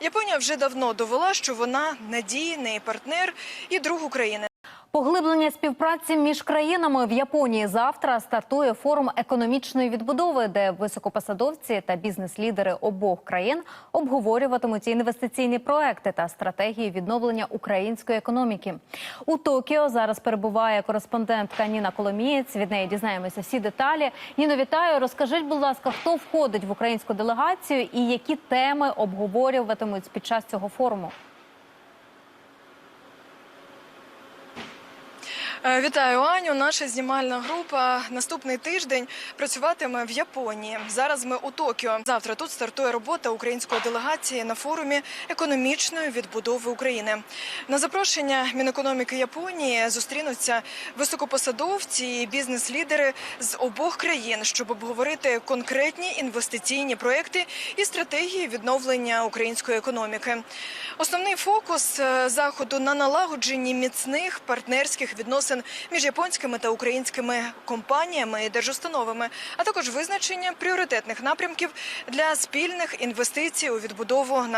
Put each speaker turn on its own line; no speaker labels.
Японія вже давно довела, що вона надійний партнер і друг України.
Поглиблення співпраці між країнами в Японії завтра стартує форум економічної відбудови, де високопосадовці та бізнес-лідери обох країн обговорюватимуть інвестиційні проекти та стратегії відновлення української економіки. У Токіо зараз перебуває кореспондентка Ніна Коломієць. Від неї дізнаємося всі деталі. Ніно, вітаю. Розкажіть, будь ласка, хто входить в українську делегацію і які теми обговорюватимуть під час цього форуму?
Вітаю Аню. Наша знімальна група наступний тиждень працюватиме в Японії. Зараз ми у Токіо. Завтра тут стартує робота української делегації на форумі економічної відбудови України. На запрошення Мінекономіки Японії зустрінуться високопосадовці і бізнес-лідери з обох країн, щоб обговорити конкретні інвестиційні проекти і стратегії відновлення української економіки. Основний фокус е, заходу на налагодженні міцних партнерських відносин між японськими та українськими компаніями і держустановами, а також визначення пріоритетних напрямків для спільних інвестицій у відбудову нашої.